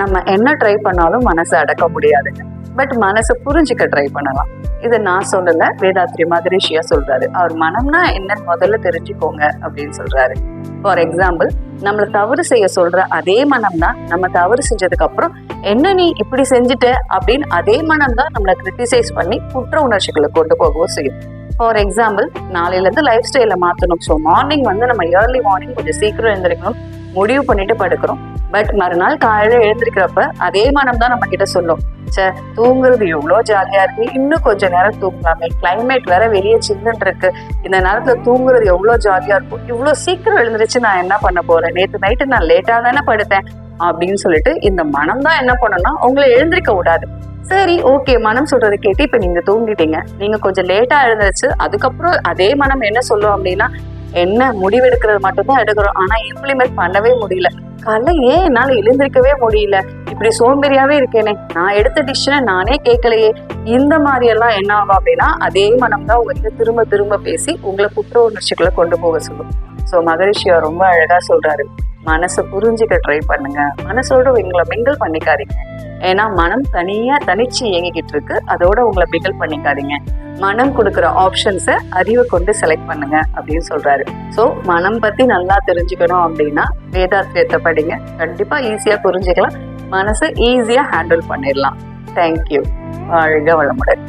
நம்ம என்ன ட்ரை பண்ணாலும் மனசை அடக்க முடியாதுங்க. பட் மனசை புரிஞ்சுக்க ட்ரை பண்ணலாம். இதை நான் சொல்லல வேதாத்ரி மகரிஷியா சொல்றாரு. அவர் மனம்னா என்னன்னு முதல்ல தெரிஞ்சுக்கோங்க அப்படின்னு சொல்றாரு. ஃபார் எக்ஸாம்பிள் நம்மள தவறு செய்ய சொல்ற அதே மனம் தான் நம்ம தவறு செஞ்சதுக்கு அப்புறம் என்ன நீ இப்படி செஞ்சுட்ட? அப்படின்னு அதே மனம் தான் நம்மளை கிரிட்டிசைஸ் பண்ணி குற்ற உணர்ச்சிகளை கொண்டு போகவும் செய்யும். ஃபார் எக்ஸாம்பிள் நாளையில இருந்து லைஃப் ஸ்டைல மாத்தணும். ஸோ மார்னிங் வந்து நம்ம ஏர்லி மார்னிங் கொஞ்சம் சீக்கிரம் எழுந்திருக்கணும். முடிவு பண்ணிட்டு படுக்கிறோம். பட் மறுநாள் காலையில எழுந்திருக்கிறப்ப அதே மனம் தான் நம்ம கிட்ட சொல்லும். சே தூங்குறது எவ்வளோ ஜாலியா இருக்கு. இன்னும் கொஞ்ச நேரம் தூங்கலாமே கிளைமேட் வேற வெளியே சில்லுன்னு இருக்கு. இந்த நேரத்துல தூங்குறது எவ்வளோ ஜாலியா இருக்கும். இவ்வளோ சீக்கிரம் எழுந்திருச்சு நான் என்ன பண்ண போறேன்? நேற்று நைட்டு நான் லேட்டா தானே படுத்தேன்? அப்படின்னு சொல்லிட்டு இந்த மனம் தான் என்ன பண்ணணும்னா உங்களை எழுந்திருக்க விடாது. சரி ஓகே மனம் சொல்றது கேட்டு இப்ப நீங்க தூங்கிட்டீங்க. நீங்க கொஞ்சம் லேட்டா எழுந்திருச்சு அதுக்கப்புறம் அதே மனம் என்ன சொல்லும் அப்படின்னா என்ன முடிவெடுக்கிறது மட்டும்தான் எடுக்கிறோம். ஆனா இம்ப்ளிமெண்ட் பண்ணவே முடியல. காலைல ஏன் என்னால எழுந்திருக்கவே முடியல? இப்படி சோம்பேறியாவே இருக்கேனே. நான் எடுத்த டிசிஷனை நானே கேட்கலையே. இந்த மாதிரி எல்லாம் என்ன ஆகும் அப்படின்னா அதே மனம் தான் உங்ககிட்ட திரும்ப திரும்ப பேசி உங்களை குற்ற உணர்ச்சிகளை கொண்டு போக சொல்லும். ஸோ மகரிஷியா ரொம்ப அழகா சொல்றாரு. மனசை புரிஞ்சுக்க ட்ரை பண்ணுங்க. மனசோட உங்களை மிங்கிள் பண்ணிக்காதீங்க. ஏன்னா மனம் தனியா தனிச்சு இயங்கிக்கிட்டு இருக்கு. அதோட உங்களை மிங்கிள் பண்ணிக்காதீங்க. மனம் கொடுக்குற ஆப்ஷன்ஸை அறிவை கொண்டு செலக்ட் பண்ணுங்க அப்படின்னு சொல்றாரு. ஸோ மனம் பத்தி நல்லா தெரிஞ்சுக்கணும் அப்படின்னா வேதாத்தியத்தை படிங்க. கண்டிப்பா ஈஸியா புரிஞ்சுக்கலாம். மனசை ஈஸியா ஹேண்டில் பண்ணிடலாம். தேங்க்யூ வாழ்க வளமுடன்.